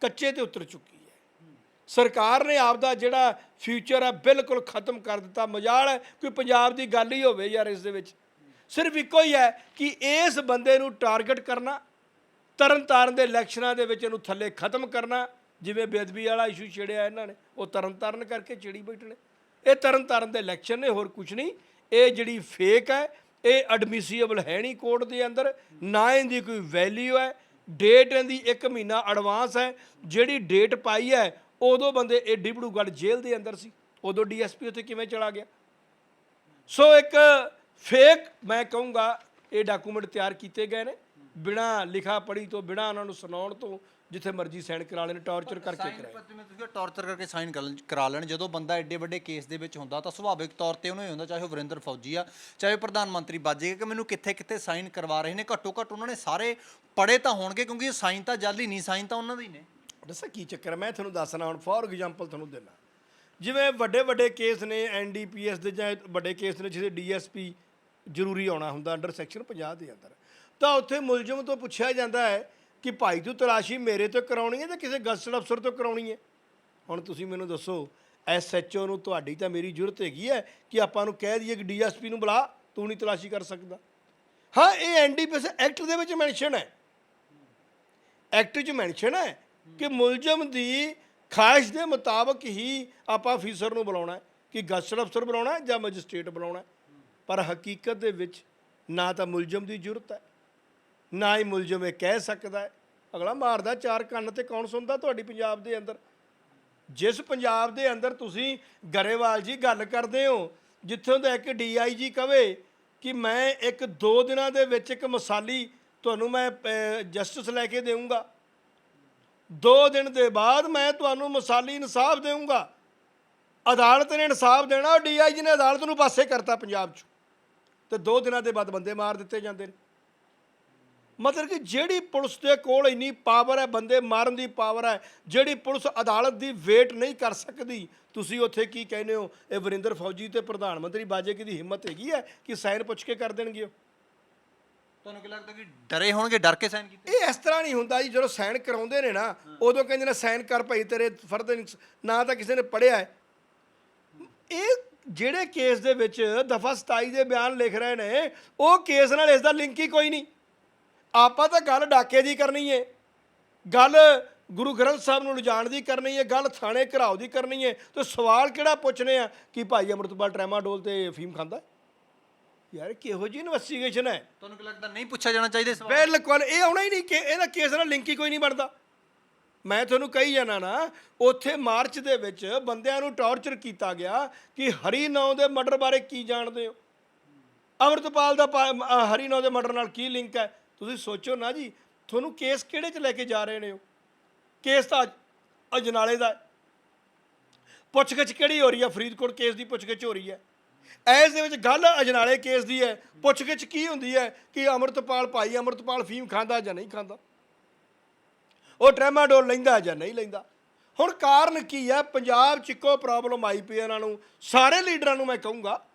ਕੱਚੇ ਤੇ ਉਤਰ ਚੁੱਕੀ ਹੈ। ਸਰਕਾਰ ਨੇ ਆਪ ਦਾ ਜਿਹੜਾ ਫਿਊਚਰ ਹੈ ਬਿਲਕੁਲ ਖਤਮ ਕਰ ਦਿੱਤਾ। ਮਜਾਲ ਹੈ ਕੋਈ ਪੰਜਾਬ ਦੀ ਗੱਲ ਹੀ ਹੋਵੇ ਯਾਰ ਇਸ ਦੇ ਵਿੱਚ। ਸਿਰਫ ਇੱਕੋ ਹੀ ਹੈ ਕਿ ਇਸ ਬੰਦੇ ਨੂੰ ਟਾਰਗੇਟ ਕਰਨਾ ਤਰਨ ਤਾਰਨ ਦੇ ਇਲੈਕਸ਼ਨਾਂ ਦੇ ਵਿੱਚ ਇਹਨੂੰ ਥੱਲੇ ਖਤਮ ਕਰਨਾ, ਜਿਵੇਂ ਬੇਅਦਬੀ ਵਾਲਾ ਇਸ਼ੂ ਛੇੜਿਆ ਇਹਨਾਂ ਨੇ, ਉਹ ਤਰਨਤਾਰਨ ਕਰਕੇ ਛੇੜੀ ਬੈਠਣੇ ਇਹ ਤਰਨਤਾਰਨ ਦੇ ਇਲੈਕਸ਼ਨ ਨੇ, ਹੋਰ ਕੁਝ ਨਹੀਂ। ਇਹ ਜਿਹੜੀ ਫੇਕ ਹੈ, ਇਹ ਐਡਮਿਸੀਬਲ ਹੈ ਨਹੀਂ ਕੋਰਟ ਦੇ ਅੰਦਰ, ਨਾ ਇਹਦੀ ਕੋਈ ਵੈਲਿਊ ਹੈ। ਡੇਟ ਦੀ 1 ਮਹੀਨਾ ਐਡਵਾਂਸ ਹੈ, ਜਿਹੜੀ ਡੇਟ ਪਾਈ ਹੈ, ਉਦੋਂ ਬੰਦੇ ਇਹ ਡਿਬੜੂਗੜ੍ਹ ਜੇਲ੍ਹ ਦੇ ਅੰਦਰ ਸੀ। ਉਦੋਂ ਡੀਐਸਪੀ ਉੱਥੇ ਕਿਵੇਂ ਚਲਾ ਗਿਆ? ਸੋ ਇੱਕ ਫੇਕ ਮੈਂ ਕਹੂੰਗਾ, ਇਹ ਡਾਕੂਮੈਂਟ ਤਿਆਰ ਕੀਤੇ ਗਏ ਨੇ। ਬਿਨਾ ਲਿਖਾ ਪੜੀ ਤੋਂ, ਬਿਨਾ ਉਹਨਾਂ ਨੂੰ ਸੁਣਾਉਣ ਤੋਂ ਜਿੱਥੇ ਮਰਜ਼ੀ ਸਾਈਨ ਕਰਾ ਲੈਣ ਟਾਰਚਰ ਕਰਕੇ ਸਾਈਨ ਕਰਾਏ। ਜਿਵੇਂ ਤੁਸੀਂ ਟੌਰਚਰ ਕਰਕੇ ਸਾਈਨ ਕਰਾ ਲੈਣ ਜਦੋਂ ਬੰਦਾ ਐਡੇ ਵੱਡੇ ਕੇਸ ਦੇ ਵਿੱਚ ਹੁੰਦਾ ਤਾਂ ਸੁਭਾਵਿਕ ਤੌਰ ਤੇ ਉਹਨੂੰ ਹੀ ਹੁੰਦਾ ਚਾਹੇ ਉਹ ਵਰਿੰਦਰ ਫੌਜੀ ਆ ਚਾਹੇ ਉਹ ਪ੍ਰਧਾਨ ਮੰਤਰੀ ਬਾਜੇਗਾ ਕਿ ਮੈਨੂੰ ਕਿੱਥੇ ਕਿੱਥੇ ਸਾਈਨ ਕਰਵਾ ਰਹੇ ਨੇ ਘੱਟੋ ਘੱਟ ਉਹਨਾਂ ਨੇ ਸਾਰੇ ਪੜੇ ਤਾਂ ਹੋਣਗੇ ਕਿਉਂਕਿ ਇਹ ਸਾਈਨ ਤਾਂ ਜਾਲੀ ਨਹੀਂ ਸਾਈਨ ਤਾਂ ਉਹਨਾਂ ਦੇ ਹੀ ਨੇ। ਦੱਸਾਂ ਕੀ ਚੱਕਰ ਹੈ ਮੈਂ ਤੁਹਾਨੂੰ ਦੱਸਣਾ ਹੁਣ ਫੋਰ ਐਗਜ਼ਾਮਪਲ ਤੁਹਾਨੂੰ ਦੇਣਾ ਜਿਵੇਂ ਵੱਡੇ ਵੱਡੇ ਕੇਸ ਨੇ ਐਨਡੀਪੀਐਸ ਦੇ ਜਾਂ ਵੱਡੇ ਕੇਸ ਨੇ ਜਿਹਦੇ ਡੀਐਸਪੀ ਜ਼ਰੂਰੀ ਆਉਣਾ ਹੁੰਦਾ ਅੰਡਰ ਸੈਕਸ਼ਨ 50 ਦੇ ਅੰਦਰ। ਤਾਂ ਉੱਥੇ ਮੁਲਜ਼ਮ ਤੋਂ ਪੁੱਛਿਆ ਜਾਂਦਾ ਹੈ ਕਿ ਭਾਈ ਤੂੰ ਤਲਾਸ਼ੀ ਮੇਰੇ ਤੋਂ ਕਰਾਉਣੀ ਹੈ ਜਾਂ ਕਿਸੇ ਗਸਟਡ ਅਫਸਰ ਤੋਂ ਕਰਾਉਣੀ ਹੈ? ਹੁਣ ਤੁਸੀਂ ਮੈਨੂੰ ਦੱਸੋ ਐਸਐਚਓ ਨੂੰ ਤੁਹਾਡੀ ਤਾਂ ਮੇਰੀ ਜ਼ਰੂਰਤ ਹੈਗੀ ਹੈ ਕਿ ਆਪਾਂ ਨੂੰ ਕਹਿ ਦਈਏ ਕਿ ਡੀਐਸਪੀ ਨੂੰ ਬੁਲਾ, ਤੂੰ ਨਹੀਂ ਤਲਾਸ਼ੀ ਕਰ ਸਕਦਾ। ਹਾਂ, ਇਹ ਐਨਡੀਪੀਐਸ ਐਕਟ ਦੇ ਵਿੱਚ ਮੈਂਸ਼ਨ ਹੈ। ਐਕਟ 'ਚ ਮੈਂਸ਼ਨ ਹੈ ਕਿ ਮੁਲਜ਼ਮ ਦੀ ਖਾਹਿਸ਼ ਦੇ ਮੁਤਾਬਕ ਹੀ ਆਪਾਂ ਅਫੀਸਰ ਨੂੰ ਬੁਲਾਉਣਾ ਹੈ, ਕਿ ਗਸਟਡ ਅਫਸਰ ਬੁਲਾਉਣਾ ਹੈ ਜਾਂ ਮੈਜਿਸਟ੍ਰੇਟ ਬੁਲਾਉਣਾ ਹੈ। ਪਰ ਹਕੀਕਤ ਦੇ ਵਿੱਚ ਨਾ ਤਾਂ ਮੁਲਜ਼ਮ ਦੀ ਜ਼ਰੂਰਤ ਹੈ। ਨਾ ਹੀ ਮੁਲਜ਼ਮ ਇਹ ਕਹਿ ਸਕਦਾ ਹੈ। ਅਗਲਾ ਮਾਰਦਾ ਚਾਰ ਕੰਨ ਤੇ ਕੌਣ ਸੁਣਦਾ ਤੁਹਾਡੀ ਪੰਜਾਬ ਦੇ ਅੰਦਰ? ਜਿਸ ਪੰਜਾਬ ਦੇ ਅੰਦਰ ਤੁਸੀਂ ਗਰੇਵਾਲ ਜੀ ਗੱਲ ਕਰਦੇ ਹੋ, ਜਿੱਥੋਂ ਦਾ ਇੱਕ ਡੀਆਈਜੀ ਕਵੇ ਕਿ ਮੈਂ ਇੱਕ ਦੋ ਦਿਨਾਂ ਦੇ ਵਿੱਚ ਇੱਕ ਮਸਾਲੀ ਤੁਹਾਨੂੰ ਮੈਂ ਜਸਟਿਸ ਲੈ ਕੇ ਦੇਵਾਂਗਾ ਦੋ ਦਿਨ ਦੇ ਬਾਅਦ ਮੈਂ ਤੁਹਾਨੂੰ ਮਸਾਲੀ ਇਨਸਾਫ ਦੇਵਾਂਗਾ ਅਦਾਲਤ ਨੇ ਇਨਸਾਫ ਦੇਣਾ, ਉਹ ਡੀਆਈਜੀ ਨੇ ਅਦਾਲਤ ਨੂੰ ਪਾਸੇ ਕਰਤਾ ਪੰਜਾਬ 'ਚ। ਤੇ ਦੋ ਦਿਨਾਂ ਦੇ ਬਾਅਦ ਬੰਦੇ ਮਾਰ ਦਿੱਤੇ ਜਾਂਦੇ ਨੇ। ਮਤਲਬ ਕਿ ਜਿਹੜੀ ਪੁਲਿਸ ਦੇ ਕੋਲ ਇੰਨੀ ਪਾਵਰ ਹੈ ਬੰਦੇ ਮਾਰਨ ਦੀ ਪਾਵਰ ਹੈ ਜਿਹੜੀ ਪੁਲਿਸ ਅਦਾਲਤ ਦੀ ਵੇਟ ਨਹੀਂ ਕਰ ਸਕਦੀ ਤੁਸੀਂ ਉੱਥੇ ਕੀ ਕਹਿੰਦੇ ਹੋ? ਇਹ ਵਰਿੰਦਰ ਫੌਜੀ ਤੇ ਪ੍ਰਧਾਨ ਮੰਤਰੀ ਬਾਜੇਕੀ ਦੀ ਹਿੰਮਤ ਹੈਗੀ ਹੈ ਕਿ ਸਾਈਨ ਪੁੱਛ ਕੇ ਕਰ ਦੇਣਗੇ ਉਹ? ਤੁਹਾਨੂੰ ਕੀ ਲੱਗਦਾ ਕਿ ਡਰੇ ਹੋਣਗੇ ਡਰ ਕੇ ਸਾਈਨ ਕੀਤੇ? ਇਹ ਇਸ ਤਰ੍ਹਾਂ ਨਹੀਂ ਹੁੰਦਾ ਜੀ ਜਦੋਂ ਸਾਈਨ ਕਰਾਉਂਦੇ ਨੇ ਨਾ ਉਦੋਂ ਕਹਿੰਦੇ ਨੇ ਸਾਈਨ ਕਰ ਭਾਈ ਤੇਰੇ ਫਰਦ ਨਾ ਤਾਂ ਕਿਸੇ ਨੇ ਪੜਿਆ ਹੈ। ਇਹ ਜਿਹੜੇ ਕੇਸ ਦੇ ਵਿੱਚ ਦਫਾ 27 ਦੇ ਬਿਆਨ ਲਿਖ ਰਹੇ ਨੇ ਉਹ ਕੇਸ ਨਾਲ ਇਸ ਦਾ ਲਿੰਕ ਹੀ ਕੋਈ ਨਹੀਂ। ਆਪਾਂ ਤਾਂ ਗੱਲ ਡਾਕੇ ਦੀ ਕਰਨੀ ਏ। ਗੱਲ ਗੁਰੂ ਗ੍ਰੰਥ ਸਾਹਿਬ ਨੂੰ ਲਿਜਾਣ ਦੀ ਕਰਨੀ ਹੈ ਗੱਲ ਥਾਣੇ ਘਰਾਓ ਦੀ ਕਰਨੀ ਹੈ ਤੇ ਸਵਾਲ ਕਿਹੜਾ ਪੁੱਛਣੇ ਆ ਕਿ ਭਾਈ ਅਮਰਤਪਾਲ ਟਰੈਮਾਡੋਲ ਤੇ ਅਫੀਮ ਖਾਂਦਾ? ਯਾਰ ਕਿਹੋ ਜੀ ਇਨਵੈਸਟੀਗੇਸ਼ਨ ਹੈ ਤੁਹਾਨੂੰ ਕੀ ਲੱਗਦਾ ਨਹੀਂ ਪੁੱਛਿਆ ਜਾਣਾ ਚਾਹੀਦਾ ਸਵਾਲ? ਬਿਲਕੁਲ ਇਹ ਆਉਣਾ ਹੀ ਨਹੀਂ ਕਿ ਇਹਦਾ ਕੇਸ ਨਾਲ ਲਿੰਕ ਹੀ ਕੋਈ ਨਹੀਂ ਬਣਦਾ। ਮੈਂ ਤੁਹਾਨੂੰ ਕਹੀ ਜਾਣਾ ਨਾ ਉੱਥੇ ਮਾਰਚ ਦੇ ਵਿੱਚ ਬੰਦਿਆਂ ਨੂੰ ਟੌਰਚਰ ਕੀਤਾ ਗਿਆ ਕਿ ਹਰੀ ਨੌ ਦੇ ਮਰਡਰ ਬਾਰੇ ਕੀ ਜਾਣਦੇ ਹੋ? ਅਮਰਤਪਾਲ ਦਾ ਹਰੀ ਨੌ ਦੇ ਮਰਡਰ ਨਾਲ ਕੀ ਲਿੰਕ ਹੈ? ਤੁਸੀਂ ਸੋਚੋ ਨਾ ਜੀ, ਤੁਹਾਨੂੰ ਕੇਸ ਕਿਹੜੇ ਚ ਲੈ ਕੇ ਜਾ ਰਹੇ ਨੇ ਉਹ? ਕੇਸ ਤਾਂ ਅਜਨਾਲੇ ਦਾ ਪੁੱਛਗਿੱਛ ਕਿਹੜੀ ਹੋ ਰਹੀ ਹੈ? ਫਰੀਦਕੋਟ ਕੇਸ ਦੀ ਪੁੱਛਗਿੱਛ ਹੋ ਰਹੀ ਹੈ। ਐਸ ਦੇ ਵਿੱਚ ਗੱਲ ਅਜਨਾਲੇ ਕੇਸ ਦੀ ਹੈ। ਪੁੱਛਗਿੱਛ ਕੀ ਹੁੰਦੀ ਹੈ? ਕਿ ਅਮਰਤਪਾਲ ਭਾਈ ਅਮਰਤਪਾਲ ਫੀਮ ਖਾਂਦਾ ਜਾਂ ਨਹੀਂ ਖਾਂਦਾ? ਉਹ ਟ੍ਰੈਮਾਡੋਲ ਲੈਂਦਾ ਜਾਂ ਨਹੀਂ ਲੈਂਦਾ? ਹੁਣ ਕਾਰਨ ਕੀ ਹੈ? ਪੰਜਾਬ 'ਚ ਇੱਕੋ ਪ੍ਰੋਬਲਮ ਆਈ ਪਈ ਇਹਨਾਂ ਨੂੰ। ਸਾਰੇ ਲੀਡਰਾਂ ਨੂੰ ਮੈਂ ਕਹੂੰਗਾ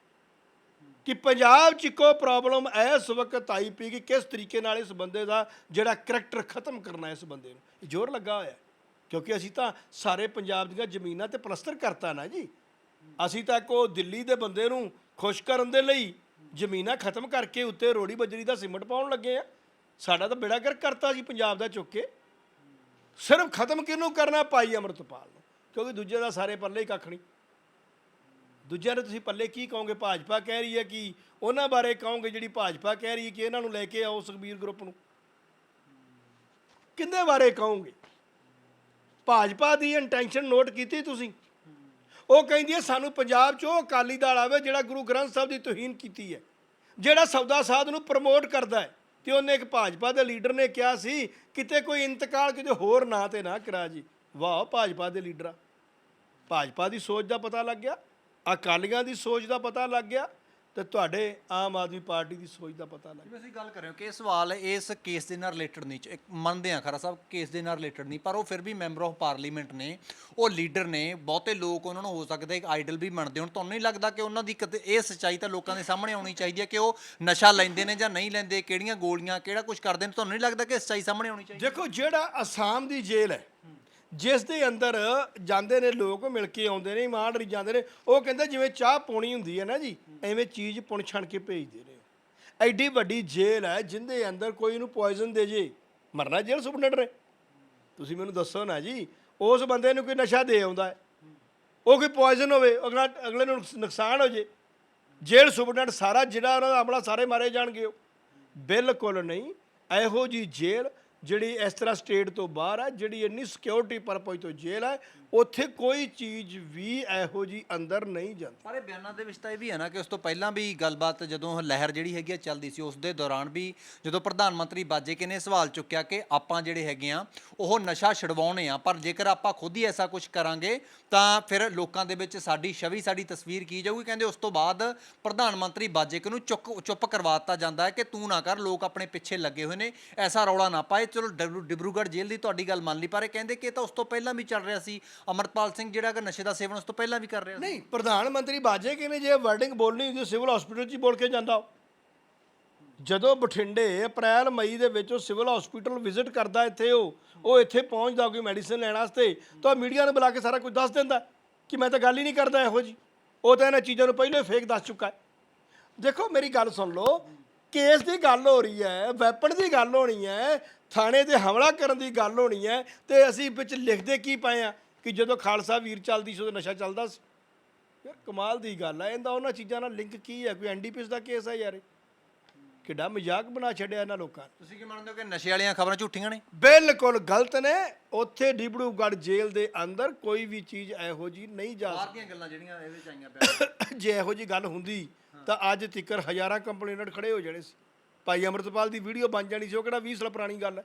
ਕਿ ਪੰਜਾਬ 'ਚ ਇੱਕੋ ਪ੍ਰੋਬਲਮ ਇਸ ਵਕਤ ਆਈ ਪਈ ਕਿ ਕਿਸ ਤਰੀਕੇ ਨਾਲ ਇਸ ਬੰਦੇ ਦਾ ਜਿਹੜਾ ਕਰੈਕਟਰ ਖਤਮ ਕਰਨਾ ਇਸ ਬੰਦੇ ਨੂੰ? ਇਹ ਜ਼ੋਰ ਲੱਗਾ ਹੋਇਆ ਕਿਉਂਕਿ ਅਸੀਂ ਤਾਂ ਸਾਰੇ ਪੰਜਾਬ ਦੀਆਂ ਜ਼ਮੀਨਾਂ ਤੇ ਪਲਸਤਰ ਕਰਤਾ ਨਾ ਜੀ। ਅਸੀਂ ਤਾਂ ਕੋ ਦਿੱਲੀ ਦੇ ਬੰਦੇ ਨੂੰ ਖੁਸ਼ ਕਰਨ ਦੇ ਲਈ ਜ਼ਮੀਨਾਂ ਖਤਮ ਕਰਕੇ ਉੱਤੇ ਰੋੜੀ ਬਜਰੀ ਦਾ ਸੀਮਟ ਪਾਉਣ ਲੱਗੇ ਆ। ਸਾਡਾ ਤਾਂ ਬੇੜਾ ਗਰਕ ਕਰਤਾ ਜੀ ਪੰਜਾਬ ਦਾ ਚੁੱਕ ਕੇ। ਸਿਰਫ ਖਤਮ ਕਿਹਨੂੰ ਕਰਨਾ? ਪਾਈ ਅਮਰਤਪਾਲ ਨੂੰ। ਕਿਉਂਕਿ ਦੂਜੇ ਦਾ ਸਾਰੇ ਪੱਲੇ ਹੀ ਕੱਖ ਨਹੀਂ। ਦੂਜਿਆਂ ਨੂੰ ਤੁਸੀਂ ਪੱਲੇ ਕੀ ਕਹੋਗੇ? ਭਾਜਪਾ ਕਹਿ ਰਹੀ ਹੈ ਕਿ ਉਹਨਾਂ ਬਾਰੇ ਕਹੋਗੇ ਜਿਹੜੀ ਭਾਜਪਾ ਕਹਿ ਰਹੀ ਹੈ ਕਿ ਇਹਨਾਂ ਨੂੰ ਲੈ ਕੇ ਆਓ ਸੁਖਬੀਰ ਗਰੁੱਪ ਨੂੰ? ਕਿੰਦੇ ਬਾਰੇ ਕਹੋਗੇ? ਭਾਜਪਾ ਦੀ ਇੰਟੈਂਸ਼ਨ ਨੋਟ ਕੀਤੀ ਤੁਸੀਂ? ਉਹ ਕਹਿੰਦੀ ਹੈ, ਸਾਨੂੰ ਪੰਜਾਬ 'ਚ ਉਹ ਅਕਾਲੀ ਦਲ ਆਵੇ ਜਿਹੜਾ ਗੁਰੂ ਗ੍ਰੰਥ ਸਾਹਿਬ ਦੀ ਤੋਹੀਨ ਕੀਤੀ ਹੈ, ਜਿਹੜਾ ਸੌਦਾ ਸਾਧ ਨੂੰ ਪ੍ਰਮੋਟ ਕਰਦਾ ਹੈ। ਤੇ ਉਹਨੇ ਇੱਕ ਭਾਜਪਾ ਦੇ ਲੀਡਰ ਨੇ ਕਿਹਾ ਸੀ, ਕਿਤੇ ਕੋਈ ਇੰਤਕਾਲ ਕਿਤੇ ਹੋਰ ਨਾਂ ਤੇ ਨਾ ਕਰਾ ਜੀ। ਵਾਹ, ਭਾਜਪਾ ਦੇ ਲੀਡਰਾਂ ਭਾਜਪਾ ਦੀ ਸੋਚ ਦਾ ਪਤਾ ਲੱਗ ਗਿਆ। ਅਕਾਲੀਆਂ ਦੀ ਸੋਚ ਦਾ ਪਤਾ ਲੱਗ ਗਿਆ ਤੇ ਤੁਹਾਡੇ ਆਮ ਆਦਮੀ ਪਾਰਟੀ ਦੀ ਸੋਚ ਦਾ ਪਤਾ ਲੱਗ ਗਿਆ ਜਿਵੇਂ ਅਸੀਂ ਗੱਲ ਕਰ ਰਹੇ ਹਾਂ ਕਿ ਇਹ ਸਵਾਲ ਇਸ ਕੇਸ ਦੇ ਨਾਲ ਰਿਲੇਟਡ ਨਹੀਂ ਚ- ਇੱਕ ਮੰਨਦੇ ਆ ਖਰਾ ਸਾਹਿਬ ਕੇਸ ਦੇ ਨਾਲ ਰਿਲੇਟਡ ਨਹੀਂ ਪਰ ਉਹ ਫਿਰ ਵੀ ਮੈਂਬਰ ਆਫ ਪਾਰਲੀਮੈਂਟ ਨੇ ਉਹ ਲੀਡਰ ਨੇ ਬਹੁਤੇ ਲੋਕ ਉਹਨਾਂ ਨੂੰ ਹੋ ਸਕਦਾ ਇੱਕ ਆਈਡਲ ਵੀ ਮੰਨਦੇ ਹੁਣ ਤੁਹਾਨੂੰ ਨਹੀਂ ਲੱਗਦਾ ਕਿ ਉਹਨਾਂ ਦੀ ਕਦੇ ਇਹ ਸੱਚਾਈ ਤਾਂ ਲੋਕਾਂ ਦੇ ਸਾਹਮਣੇ ਆਉਣੀ ਚਾਹੀਦੀ ਹੈ ਕਿ ਉਹ ਨਸ਼ਾ ਲੈਂਦੇ ਨੇ ਜਾਂ ਨਹੀਂ ਲੈਂਦੇ ਕਿਹੜੀਆਂ ਗੋਲੀਆਂ ਕਿਹੜਾ ਕੁਝ ਕਰਦੇ ਨੇ ਤੁਹਾਨੂੰ ਨਹੀਂ ਲੱਗਦਾ ਕਿ ਸੱਚਾਈ ਸਾਹਮਣੇ ਆਉਣੀ ਚਾਹੀਦੀ? ਦੇਖੋ ਜਿਹੜਾ ਅਸਾਮ ਦੀ ਜੇਲ੍ਹ ਹੈ ਜਿਸ ਦੇ ਅੰਦਰ ਜਾਂਦੇ ਨੇ ਲੋਕ ਮਿਲ ਕੇ ਆਉਂਦੇ ਨੇ ਇਮਾਨਦਾਰੀ ਜਾਂਦੇ ਨੇ, ਉਹ ਕਹਿੰਦੇ ਜਿਵੇਂ ਚਾਹ ਪੋਣੀ ਹੁੰਦੀ ਹੈ ਨਾ ਜੀ, ਐਵੇਂ ਚੀਜ਼ ਪੁਣ ਛਣ ਕੇ ਭੇਜਦੇ ਨੇ ਐਡੀ ਵੱਡੀ ਜੇਲ੍ਹ ਹੈ ਜਿੰਦੇ ਅੰਦਰ ਕੋਈ ਨੂੰ ਪੋਇਜ਼ਨ ਦੇ ਜੇ, ਮਰਨਾ ਜੇਲ੍ਹ ਸੁਪਰਡੈਂਟ ਨੇ। ਤੁਸੀਂ ਮੈਨੂੰ ਦੱਸੋ ਨਾ ਜੀ, ਉਸ ਬੰਦੇ ਨੂੰ ਕੋਈ ਨਸ਼ਾ ਦੇ ਆਉਂਦਾ ਹੈ? ਉਹ ਕੋਈ ਪੋਇਜ਼ਨ ਹੋਵੇ, ਅਗਲਾ, ਅਗਲੇ ਨੂੰ ਨੁਕਸਾਨ ਹੋ ਜੇ। ਜੇਲ੍ਹ ਸੁਪਰਡੈਂਟ ਸਾਰਾ ਜਿਹੜਾ ਉਹਨਾਂ ਦਾ ਅਮਲਾ ਸਾਰੇ ਮਾਰੇ ਜਾਣਗੇ ਉਹ। ਬਿਲਕੁਲ ਨਹੀਂ, ਇਹੋ ਜੀ ਜੇਲ੍ਹ ਜਿਹੜੀ ਇਸ ਤਰ੍ਹਾਂ ਸਟੇਟ ਤੋਂ ਬਾਹਰ ਹੈ ਜਿਹੜੀ ਇੰਨੀ ਸਿਕਿਉਰਿਟੀ ਪਰਪਸ ਤੋਂ ਜੇਲ੍ਹ ਹੈ ਉੱਥੇ ਕੋਈ ਚੀਜ਼ ਵੀ ਇਹੋ ਜੀ ਅੰਦਰ ਨਹੀਂ ਜਾਂਦੀ। ਪਰ ਇਹ ਬਿਆਨਾਂ ਦੇ ਵਿੱਚ ਤਾਂ ਇਹ ਵੀ ਹੈ ਨਾ ਕਿ ਉਸ ਤੋਂ ਪਹਿਲਾਂ ਵੀ ਗੱਲਬਾਤ ਜਦੋਂ ਲਹਿਰ ਜਿਹੜੀ ਹੈਗੀ ਆ ਚੱਲਦੀ ਸੀ, ਉਸ ਦੇ ਦੌਰਾਨ ਵੀ ਜਦੋਂ ਪ੍ਰਧਾਨ ਮੰਤਰੀ ਬਾਜੇਕੇ ਨੇ ਸਵਾਲ ਚੁੱਕਿਆ ਕਿ ਆਪਾਂ ਜਿਹੜੇ ਹੈਗੇ ਆ, ਉਹ ਨਸ਼ਾ ਛਡਵਾਉਣੇ ਆ, ਪਰ ਜੇਕਰ ਆਪਾਂ ਖੁਦ ਹੀ ਐਸਾ ਕੁਝ ਕਰਾਂਗੇ, ਤਾਂ ਫਿਰ ਲੋਕਾਂ ਦੇ ਵਿੱਚ ਸਾਡੀ ਛਵੀ ਸਾਡੀ ਤਸਵੀਰ ਕੀ ਜਾਊਗੀ? ਕਹਿੰਦੇ ਉਸ ਤੋਂ ਬਾਅਦ ਪ੍ਰਧਾਨ ਮੰਤਰੀ ਬਾਜੇਕੇ ਨੂੰ ਚੁੱਕ, ਚੁੱਪ ਕਰਵਾ ਦਿੱਤਾ ਜਾਂਦਾ ਹੈ ਕਿ ਤੂੰ ਨਾ ਕਰ, ਲੋਕ ਆਪਣੇ ਪਿੱਛੇ ਲੱਗੇ ਹੋਏ ਨੇ, ਐਸਾ ਰੌਲਾ ਨਾ ਪਾਏ। ਚਲੋ ਡਿਬਰੂ- ਡਿਬਰੂਗੜ੍ਹ ਜੇਲ੍ਹ ਦੀ ਤੁਹਾਡੀ ਗੱਲ ਮੰਨ ਲਈ, ਪਰ ਇਹ ਕਹਿੰਦੇ ਕਿ ਇਹ ਤਾਂ ਉਸ ਤੋਂ ਪਹਿਲਾਂ ਵੀ ਚੱਲ ਰਿਹਾ ਸੀ। ਅਮਰਪਾਲ ਸਿੰਘ ਜਿਹੜਾ ਕਿ ਨਸ਼ੇ ਦਾ ਸੇਵਨ ਉਸ ਤੋਂ ਪਹਿਲਾਂ ਵੀ ਕਰ ਰਿਹਾ ਸੀ। ਨਹੀਂ, ਪ੍ਰਧਾਨ ਮੰਤਰੀ ਬਾਜੇ ਕਿ ਨੇ ਜੇ ਵਰਡਿੰਗ ਬੋਲਣੀ ਹੁੰਦੀ ਸਿਵਲ ਹਸਪੀਟਲ 'ਚ ਹੀ ਬੋਲ ਕੇ ਜਾਂਦਾ ਉਹ। ਜਦੋਂ ਬਠਿੰਡੇ, ਅਪ੍ਰੈਲ, ਮਈ ਦੇ ਵਿੱਚ ਉਹ ਸਿਵਲ ਹਸਪੀਟਲ ਵਿਜ਼ਿਟ ਕਰਦਾ ਇੱਥੇ ਉਹ ਉਹ ਇੱਥੇ ਪਹੁੰਚਦਾ ਕੋਈ ਮੈਡੀਸਿਨ ਲੈਣ ਵਾਸਤੇ, ਤਾਂ ਮੀਡੀਆ ਨੂੰ ਬੁਲਾ ਕੇ ਸਾਰਾ ਕੁਝ ਦੱਸ ਦਿੰਦਾ ਕਿ ਮੈਂ ਤਾਂ ਗੱਲ ਹੀ ਨਹੀਂ ਕਰਦਾ ਇਹੋ ਜੀ ਉਹ ਤਾਂ ਇਹਨਾਂ ਚੀਜ਼ਾਂ ਨੂੰ ਪਹਿਲਾਂ ਹੀ ਫੇਕ ਦੱਸ ਚੁੱਕਾ ਹੈ। ਦੇਖੋ, ਮੇਰੀ ਗੱਲ ਸੁਣ ਲਓ, ਕੇਸ ਦੀ ਗੱਲ ਹੋ ਰਹੀ ਹੈ, ਵੈਪਨ ਦੀ ਗੱਲ ਹੋਣੀ ਹੈ, ਥਾਣੇ ਤੇ ਹਮਲਾ ਕਰਨ ਦੀ ਗੱਲ ਹੋਣੀ ਹੈ, ਤੇ ਅਸੀਂ ਵਿੱਚ ਲਿਖਦੇ ਕੀ ਪਏ ਆ ਕਿ ਜਦੋਂ ਖਾਲਸਾ ਵੀਰ ਚੱਲਦੀ ਸੀ ਉਦੋਂ ਨਸ਼ਾ ਚੱਲਦਾ ਸੀ। ਯਾਰ ਕਮਾਲ ਦੀ ਗੱਲ ਹੈ ਇਹਦਾ ਉਹਨਾਂ ਚੀਜ਼ਾਂ ਨਾਲ ਲਿੰਕ ਕੀ ਹੈ ਕੋਈ ਐਨਡੀਪੀਐਸ ਦਾ ਕੇਸ ਹੈ ਯਾਰ। ਕਿੱਡਾ ਮਜ਼ਾਕ ਬਣਾ ਛੱਡਿਆ ਇਹਨਾਂ ਲੋਕਾਂ ਨੇ। ਤੁਸੀਂ ਕੀ ਮੰਨਦੇ ਹੋ ਕਿ ਨਸ਼ੇ ਵਾਲੀਆਂ ਖਬਰਾਂ ਝੂਠੀਆਂ ਨੇ? ਬਿਲਕੁਲ ਗਲਤ ਨੇ। ਉੱਥੇ ਡਿਬੜੂਗੜ੍ਹ ਜੇਲ੍ਹ ਦੇ ਅੰਦਰ ਕੋਈ ਵੀ ਚੀਜ਼ ਇਹੋ ਜੀ ਨਹੀਂ ਜਾ ਬਾਹਰ ਦੀਆਂ ਗੱਲਾਂ ਜਿਹੜੀਆਂ ਇਹਦੇ ਚ ਆਈਆਂ ਪਿਆ। ਸਕਦੀ ਜੇ ਇਹੋ ਜੀ ਗੱਲ ਹੁੰਦੀ ਤਾਂ ਅੱਜ ਤੀਕਰ ਹਜ਼ਾਰਾਂ ਕੰਪਲੇਨਟ ਖੜੇ ਹੋ ਜਾਣੇ ਸੀ। ਭਾਈ ਅਮਰਤਪਾਲ ਦੀ ਵੀਡੀਓ ਬਣ ਜਾਣੀ ਸੀ ਉਹ ਕਿਹੜਾ 20 ਸਾਲ ਪੁਰਾਣੀ ਗੱਲ ਹੈ?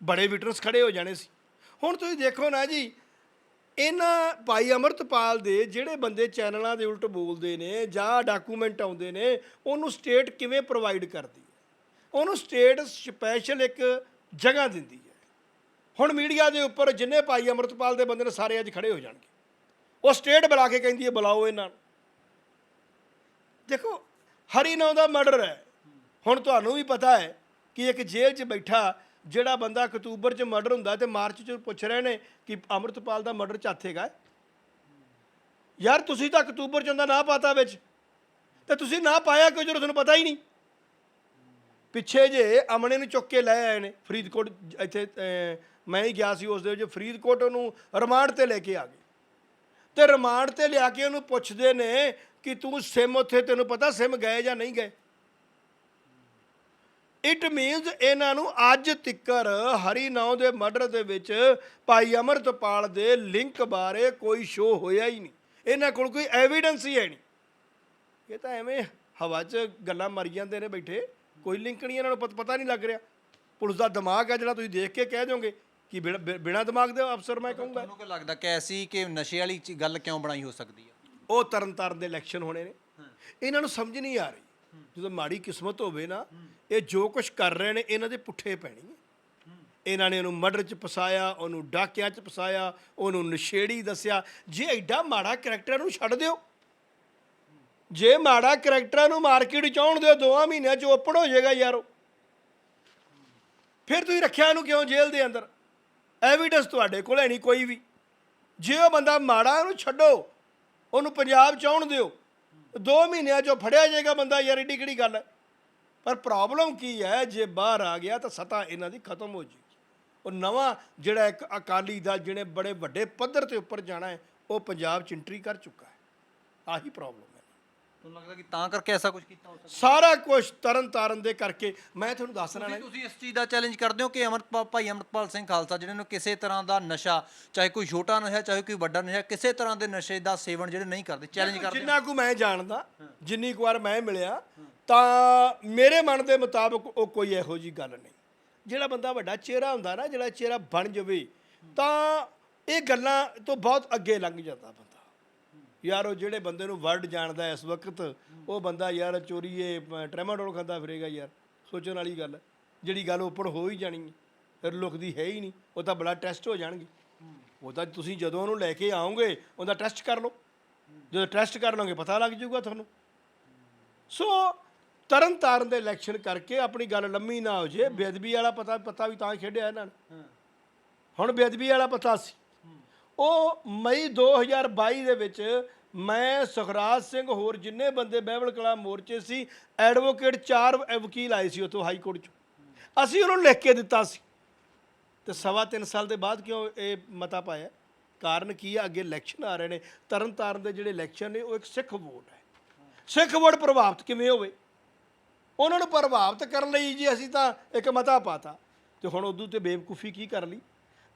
ਬੜੇ ਵਿਟਨਸ ਖੜੇ ਹੋ ਜਾਣੇ ਸੀ। ਹੁਣ ਤੁਸੀਂ ਦੇਖੋ ਨਾ ਜੀ, ਇਹਨਾਂ ਭਾਈ ਅਮਰਤਪਾਲ ਦੇ ਜਿਹੜੇ ਬੰਦੇ ਚੈਨਲਾਂ ਦੇ ਉਲਟ ਬੋਲਦੇ ਨੇ ਜਾਂ ਡਾਕੂਮੈਂਟ ਆਉਂਦੇ ਨੇ, ਉਹਨੂੰ ਸਟੇਟ ਕਿਵੇਂ ਪ੍ਰੋਵਾਈਡ ਕਰਦੀ ਹੈ? ਉਹਨੂੰ ਸਟੇਟ ਸਪੈਸ਼ਲ ਇੱਕ ਜਗ੍ਹਾ ਦਿੰਦੀ ਹੈ। ਹੁਣ ਮੀਡੀਆ ਦੇ ਉੱਪਰ ਜਿੰਨੇ ਭਾਈ ਅਮਰਤਪਾਲ ਦੇ ਬੰਦੇ ਨੇ, ਸਾਰੇ ਅੱਜ ਖੜੇ ਹੋ ਜਾਣਗੇ। ਉਹ ਸਟੇਟ ਬੁਲਾ ਕੇ ਕਹਿੰਦੀ ਹੈ, ਬੁਲਾਓ ਇਹਨਾਂ ਨੂੰ। ਦੇਖੋ, ਹਰੀ ਨਾਂ ਦਾ ਮਰਡਰ ਹੈ। ਹੁਣ ਤੁਹਾਨੂੰ ਵੀ ਪਤਾ ਹੈ ਕਿ ਇੱਕ ਜੇਲ੍ਹ 'ਚ ਬੈਠਾ ਜਿਹੜਾ ਬੰਦਾ ਅਕਤੂਬਰ 'ਚ ਮਰਡਰ ਹੁੰਦਾ ਤੇ ਮਾਰਚ 'ਚ ਪੁੱਛ ਰਹੇ ਨੇ ਕਿ ਅਮਰਤਪਾਲ ਦਾ ਮਰਡਰ ਚਾਥੇਗਾ ਯਾਰ ਤੁਸੀਂ ਤਾਂ ਅਕਤੂਬਰ ਚ ਉਹਦਾ ਨਾ ਪਾਤਾ ਵਿੱਚ। ਤੇ ਤੁਸੀਂ ਨਾ ਪਾਇਆ ਕਿਉਂ ਜਦੋਂ ਤੁਹਾਨੂੰ ਪਤਾ ਹੀ ਨਹੀਂ? ਪਿੱਛੇ ਜੇ ਅਮਨੇ ਨੂੰ ਚੁੱਕ ਕੇ ਲੈ ਆਏ ਨੇ ਫਰੀਦਕੋਟ ਜ- ਇੱਥੇ ਅਹ, ਮੈਂ ਹੀ ਗਿਆ ਸੀ ਉਸ ਦੇ ਵਿੱਚ ਫਰੀਦਕੋਟ ਉਹਨੂੰ ਰਿਮਾਂਡ ਤੇ ਲੈ ਕੇ ਆ ਗਏ। ਤੇ ਰਿਮਾਂਡ ਤੇ ਲਿਆ ਕੇ ਉਹਨੂੰ ਪੁੱਛਦੇ ਨੇ ਕਿ ਤੂੰ ਸਿਮ ਉੱਥੇ ਤੈਨੂੰ ਪਤਾ ਸਿਮ ਗਏ ਜਾਂ ਨਹੀਂ ਗਏ? ਇਟ ਮੀਨਸ ਇਹਨਾਂ ਨੂੰ ਅੱਜ ਤਿੱਕਰ ਹਰੀ ਨਾਉ ਦੇ ਮਰਡਰ ਦੇ ਵਿੱਚ ਭਾਈ ਅਮਰਤਪਾਲ ਦੇ ਲਿੰਕ ਬਾਰੇ ਕੋਈ ਸ਼ੋ ਹੋਇਆ ਹੀ ਨਹੀਂ। ਇਹਨਾਂ ਕੋਲ ਕੋਈ ਐਵੀਡੈਂਸ ਹੀ ਹੈ ਨਹੀਂ। ਇਹ ਤਾਂ ਐਵੇਂ ਹਵਾ 'ਚ ਗੱਲਾਂ ਮਰ ਜਾਂਦੇ ਨੇ ਬੈਠੇ। ਕੋਈ ਲਿੰਕ ਨਹੀਂ ਇਹਨਾਂ ਨੂੰ ਪਤ- ਨਹੀਂ ਲੱਗ ਰਿਹਾ। ਪੁਲਿਸ ਦਾ ਦਿਮਾਗ ਹੈ ਜਿਹੜਾ ਤੁਸੀਂ ਦੇਖ ਕੇ ਕਹਿ ਦਿਓਗੇ ਕਿ ਬਿਨਾ- ਦਿਮਾਗ ਦੇ ਅਫਸਰ ਮੈਂ ਕਹੂੰਗਾ। ਤੁਹਾਨੂੰ ਕੀ ਲੱਗਦਾ ਕਿ ਐਸੀ ਕਿ ਨਸ਼ੇ ਵਾਲੀ ਗੱਲ ਕਿਉਂ ਬਣਾਈ ਹੋ ਸਕਦੀ ਹੈ ਉਹ ਤਰਨਤਾਰਨ ਦੇ ਇਲੈਕਸ਼ਨ ਹੋਣੇ ਨੇ। ਇਹਨਾਂ ਨੂੰ ਸਮਝ ਨਹੀਂ ਆ ਰਹੀ। ਜਦੋਂ ਮਾੜੀ ਕਿਸਮਤ ਹੋਵੇ ਨਾ, ਇਹ ਜੋ ਕੁਝ ਕਰ ਰਹੇ ਨੇ, ਇਹਨਾਂ ਦੇ ਪੁੱਠੇ ਪੈਣੀ ਹੈ ਇਹਨਾਂ ਨੇ ਉਹਨੂੰ ਮਰਡਰ ਚ ਫਸਾਇਆ, ਉਹਨੂੰ ਡਾਕਿਆਂ ਚ ਫਸਾਇਆ, ਉਹਨੂੰ ਨਸ਼ੇੜੀ ਦੱਸਿਆ। ਜੇ ਐਡਾ ਮਾੜਾ ਕਰੈਕਟਰ ਨੂੰ ਛੱਡ ਦਿਓ, ਜੇ ਮਾੜਾ ਕਰੈਕਟਰਾਂ ਨੂੰ ਮਾਰਕੀਟ ਚ ਆਉਣ ਦਿਓ, ਦੋਵਾਂ ਮਹੀਨਿਆਂ ਚ ਓਪਨ ਹੋ ਜਾਏਗਾ ਯਾਰ। ਉਹ ਫਿਰ ਤੁਸੀਂ ਰੱਖਿਆ ਇਹਨੂੰ ਕਿਉਂ ਜੇਲ੍ਹ ਦੇ ਅੰਦਰ? ਐਵੀਡੈਂਸ ਤੁਹਾਡੇ ਕੋਲ ਹੈ ਨਹੀਂ ਕੋਈ ਵੀ। ਜੇ ਉਹ ਬੰਦਾ ਮਾੜਾ ਉਹਨੂੰ ਛੱਡੋ। ਉਹਨੂੰ ਪੰਜਾਬ ਚ ਆਉਣ ਦਿਓ। ਦੋ ਮਹੀਨਿਆਂ ਚੋਂ ਫੜਿਆ ਜਾਏਗਾ ਬੰਦਾ ਯਾਰ, ਏਡੀ ਕਿਹੜੀ ਗੱਲ ਹੈ? ਪਰ ਪ੍ਰੋਬਲਮ ਕੀ ਹੈ? ਜੇ ਬਾਹਰ ਆ ਗਿਆ ਤਾਂ ਸਤਾ ਇਹਨਾਂ ਦੀ ਖਤਮ ਹੋ ਜਾਏਗੀ ਉਹ ਨਵਾਂ ਜਿਹੜਾ ਇੱਕ ਅਕਾਲੀ ਦਲ ਜਿਹਨੇ ਬੜੇ ਵੱਡੇ ਪੱਧਰ ਤੇ ਉੱਪਰ ਜਾਣਾ ਹੈ, ਉਹ ਪੰਜਾਬ ਚ ਐਂਟਰੀ ਕਰ ਚੁੱਕਾ ਹੈ। ਆਹੀ ਪ੍ਰੋਬਲਮ ਤੁਹਾਨੂੰ ਲੱਗਦਾ ਕਿ ਤਾਂ ਕਰਕੇ ਐਸਾ ਕੁਝ ਕੀਤਾ ਹੋ ਸਕਦਾ? ਸਾਰਾ ਕੁਝ ਤਰਨ ਤਾਰਨ ਦੇ ਕਰਕੇ। ਮੈਂ ਤੁਹਾਨੂੰ ਦੱਸਣਾ ਤੁਸੀਂ ਤੁਸੀਂ ਇਸ ਚੀਜ਼ ਦਾ ਚੈਲੰਜ ਕਰਦੇ ਹੋ ਕਿ ਅਮਰਪਾਲ ਭਾਈ ਅਮਰਪਾਲ ਸਿੰਘ ਖਾਲਸਾ ਜਿਹਨਾਂ ਨੂੰ ਕਿਸੇ ਤਰ੍ਹਾਂ ਦਾ ਨਸ਼ਾ ਚਾਹੇ ਕੋਈ ਛੋਟਾ ਨਸ਼ਾ ਚਾਹੇ ਕੋਈ ਵੱਡਾ ਨਸ਼ਾ ਕਿਸੇ ਤਰ੍ਹਾਂ ਦੇ ਨਸ਼ੇ ਦਾ ਸੇਵਨ ਜਿਹੜੇ ਨਹੀਂ ਕਰਦੇ ਚੈਲੰਜ ਕਰਦੇ ਹੋ? ਜਿੰਨਾ ਕੁ ਮੈਂ ਜਾਣਦਾ ਜਿੰਨੀ ਕੁ ਵਾਰ ਮੈਂ ਮਿਲਿਆ ਤਾਂ ਮੇਰੇ ਮਨ ਦੇ ਮੁਤਾਬਕ ਉਹ ਕੋਈ ਇਹੋ ਜੀ ਗੱਲ ਨਹੀਂ। ਜਿਹੜਾ ਬੰਦਾ ਵੱਡਾ ਚਿਹਰਾ ਹੁੰਦਾ ਨਾ ਜਿਹੜਾ ਚਿਹਰਾ ਬਣ ਜਾਵੇ ਤਾਂ ਇਹ ਗੱਲਾਂ ਤੋਂ ਬਹੁਤ ਅੱਗੇ ਲੰਘ ਜਾਂਦਾ ਬੰਦਾ। ਯਾਰ ਉਹ ਜਿਹੜੇ ਬੰਦੇ ਨੂੰ ਵਰਡ ਜਾਣਦਾ ਇਸ ਵਕਤ ਉਹ ਬੰਦਾ ਯਾਰ ਚੋਰੀਏ ਟ੍ਰੈਮਾਡੋਲ ਖਾਂਦਾ ਫਿਰੇਗਾ ਯਾਰ। ਸੋਚਣ ਵਾਲੀ ਗੱਲ ਹੈ। ਜਿਹੜੀ ਗੱਲ ਓਪਨ ਹੋ ਹੀ ਜਾਣੀ ਹੈ। ਫਿਰ ਲੁਕਦੀ ਹੈ ਹੀ ਨਹੀਂ। ਉਹ ਤਾਂ ਬੜਾ ਟੈਸਟ ਹੋ ਜਾਣਗੇ। ਉਹ ਤਾਂ ਤੁਸੀਂ ਜਦੋਂ ਉਹਨੂੰ ਲੈ ਕੇ ਆਓਗੇ ਉਹਦਾ ਟੈਸਟ ਕਰ ਲਓ। ਜਦੋਂ ਟੈਸਟ ਕਰ ਲਓਗੇ ਪਤਾ ਲੱਗ ਜਾਊਗਾ ਤੁਹਾਨੂੰ। ਸੋ ਤਰਨ ਤਾਰਨ ਦੇ ਇਲੈਕਸ਼ਨ ਕਰਕੇ ਆਪਣੀ ਗੱਲ ਲੰਮੀ ਨਾ ਹੋ ਜੇ ਬੇਅਦਬੀ ਵਾਲਾ ਪਤਾ ਪਤਾ ਵੀ ਤਾਂ ਖੇਡਿਆ ਇਹਨਾਂ ਨੇ। ਹੁਣ ਬੇਅਦਬੀ ਵਾਲਾ ਪਤਾ ਸੀ। ਉਹ ਮਈ 2022 ਦੇ ਵਿੱਚ ਮੈਂ ਸੁਖਰਾਜ ਸਿੰਘ ਹੋਰ ਜਿੰਨੇ ਬੰਦੇ ਬਹਿਬਲ ਕਲਾ ਮੋਰਚੇ ਸੀ ਐਡਵੋਕੇਟ ਚਾਰ ਵਕੀਲ ਆਏ ਸੀ ਉੱਥੋਂ ਹਾਈ ਕੋਰਟ ਚੋਂ। ਅਸੀਂ ਉਹਨੂੰ ਲਿਖ ਕੇ ਦਿੱਤਾ ਸੀ। ਤੇ ਸਵਾ ਤਿੰਨ ਸਾਲ ਦੇ ਬਾਅਦ ਕਿਉਂ ਇਹ ਮਤਾ ਪਾਇਆ? ਕਾਰਨ ਕੀ ਹੈ ਅੱਗੇ ਇਲੈਕਸ਼ਨ ਆ ਰਹੇ ਨੇ। ਤਰਨ ਤਾਰਨ ਦੇ ਜਿਹੜੇ ਇਲੈਕਸ਼ਨ ਨੇ, ਉਹ ਇੱਕ ਸਿੱਖ ਵੋਟ ਹੈ। ਸਿੱਖ ਵੋਟ ਪ੍ਰਭਾਵਿਤ ਕਿਵੇਂ ਹੋਵੇ? ਉਹਨਾਂ ਨੂੰ ਪ੍ਰਭਾਵਿਤ ਕਰਨ ਲਈ ਜੀ ਅਸੀਂ ਤਾਂ ਇੱਕ ਮਤਾ ਪਾਤਾ। ਤੇ ਹੁਣ ਉਦੋਂ ਤੇ ਬੇਵਕੂਫੀ ਕੀ ਕਰ ਲਈ?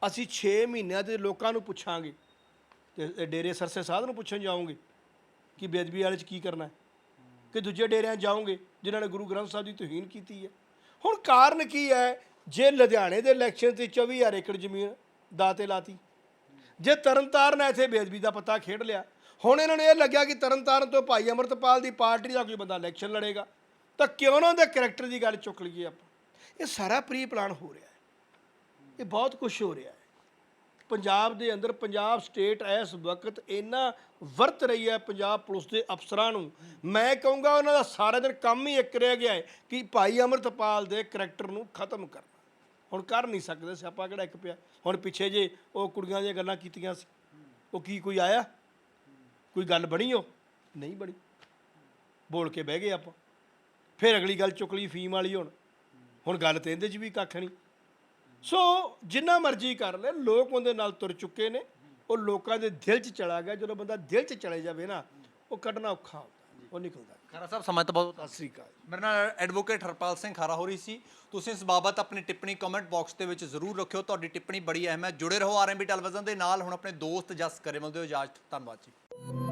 ਅਸੀਂ 6 ਮਹੀਨਿਆਂ ਦੇ ਲੋਕਾਂ ਨੂੰ ਪੁੱਛਾਂਗੇ। ਤੇ ਡੇਰੇ ਸਰਸੇ ਸਾਧ ਨੂੰ ਪੁੱਛਣ ਜਾਓਗੇ ਕਿ ਬੇਅਦਬੀ ਵਾਲੇ 'ਚ ਕੀ ਕਰਨਾ ਹੈ? ਕਿ ਦੂਜੇ ਡੇਰਿਆਂ 'ਚ ਜਾਓਗੇ ਜਿਨ੍ਹਾਂ ਨੇ ਗੁਰੂ ਗ੍ਰੰਥ ਸਾਹਿਬ ਦੀ ਤੋਹੀਨ ਕੀਤੀ ਹੈ? ਹੁਣ ਕਾਰਨ ਕੀ ਹੈ? ਜੇ ਲੁਧਿਆਣੇ ਦੇ ਇਲੈਕਸ਼ਨ ਤੇ 24000 ਏਕੜ ਜ਼ਮੀਨ ਦਾਤੇ ਲਾਤੀ, ਜੇ ਤਰਨਤਾਰਨ ਇੱਥੇ ਬੇਅਦਬੀ ਦਾ ਪਤਾ ਖੇਡ ਲਿਆ, ਹੁਣ ਇਹਨਾਂ ਨੂੰ ਇਹ ਲੱਗਿਆ ਕਿ ਤਰਨਤਾਰਨ ਤੋਂ ਭਾਈ ਅਮਰਤਪਾਲ ਦੀ ਪਾਰਟੀ ਦਾ ਕੋਈ ਬੰਦਾ ਇਲੈਕਸ਼ਨ ਲੜੇਗਾ, ਤਾਂ ਕਿਉਂ ਨਾ ਉਹਦੇ ਕੈਰੈਕਟਰ ਦੀ ਗੱਲ ਚੁੱਕ ਲਈਏ ਆਪਾਂ? ਇਹ ਸਾਰਾ ਪ੍ਰੀ ਪਲਾਨ ਹੋ ਰਿਹਾ ਹੈ। ਇਹ ਬਹੁਤ ਕੁਝ ਹੋ ਰਿਹਾ ਹੈ। ਪੰਜਾਬ ਦੇ ਅੰਦਰ ਪੰਜਾਬ ਸਟੇਟ ਇਸ ਵਕਤ ਇੰਨਾ ਵਰਤ ਰਹੀ ਹੈ ਪੰਜਾਬ ਪੁਲਿਸ ਦੇ ਅਫਸਰਾਂ ਨੂੰ। ਮੈਂ ਕਹੂੰਗਾ ਉਹਨਾਂ ਦਾ ਸਾਰਾ ਦਿਨ ਕੰਮ ਹੀ ਇੱਕ ਰਹਿ ਗਿਆ ਹੈ ਕਿ ਭਾਈ ਅਮਰਤਪਾਲ ਦੇ ਕਰੈਕਟਰ ਨੂੰ ਖਤਮ ਕਰਨਾ। ਹੁਣ ਕਰ ਨਹੀਂ ਸਕਦੇ ਸਿਆਪਾ ਕਿਹੜਾ ਇੱਕ ਪਿਆ। ਹੁਣ ਪਿੱਛੇ ਜੇ ਉਹ ਕੁੜੀਆਂ ਦੀਆਂ ਗੱਲਾਂ ਕੀਤੀਆਂ ਸੀ। ਉਹ ਕੀ ਕੋਈ ਆਇਆ? ਕੋਈ ਗੱਲ ਬਣੀ ਉਹ? ਨਹੀਂ ਬਣੀ। ਬੋਲ ਕੇ ਬਹਿ ਗਏ ਆਪਾਂ। ਫਿਰ ਅਗਲੀ ਗੱਲ ਚੁੱਕ ਲਈ ਫੀਮ ਵਾਲੀ ਹੁਣ। ਹੁਣ ਗੱਲ ਤੇ ਇਹਦੇ 'ਚ ਵੀ ਕੱਖ ਨਹੀਂ। ਸੋ ਜਿੰਨਾ ਮਰਜ਼ੀ ਕਰ ਲੈ ਲੋਕ ਉਹਦੇ ਨਾਲ ਤੁਰ ਚੁੱਕੇ ਨੇ ਉਹ ਲੋਕਾਂ ਦੇ ਦਿਲ 'ਚ ਚਲਾ ਗਿਆ ਜਦੋਂ ਬੰਦਾ ਦਿਲ 'ਚ ਚਲੇ ਜਾਵੇ ਨਾ ਉਹ ਕੱਢਣਾ ਔਖਾ ਹੁੰਦਾ ਉਹ ਨਿਕਲਦਾ ਖਰਾ ਸਾਹਿਬ ਸਮਾਂ ਤਾਂ ਬਹੁਤ ਸਤਿ ਸ੍ਰੀ ਅਕਾਲ ਮੇਰੇ ਨਾਲ ਐਡਵੋਕੇਟ ਹਰਪਾਲ ਸਿੰਘ ਖਾਰਾ ਹੋ ਰਹੀ ਸੀ। ਤੁਸੀਂ ਇਸ ਬਾਬਤ ਆਪਣੀ ਟਿੱਪਣੀ ਕਮੈਂਟ ਬਾਕਸ ਦੇ ਵਿੱਚ ਜ਼ਰੂਰ ਰੱਖਿਓ। ਤੁਹਾਡੀ ਟਿੱਪਣੀ ਬੜੀ ਅਹਿਮ ਹੈ। ਜੁੜੇ ਰਹੋ ਆਰਐਮਬੀ ਟੈਲੀਵਿਜ਼ਨ ਦੇ ਨਾਲ। ਹੁਣ ਆਪਣੇ ਦੋਸਤ ਜਸ ਕਰੇ ਮਿਲਦੇ ਹੋ ਇਜਾਜ਼ਤ ਧੰਨਵਾਦ ਜੀ।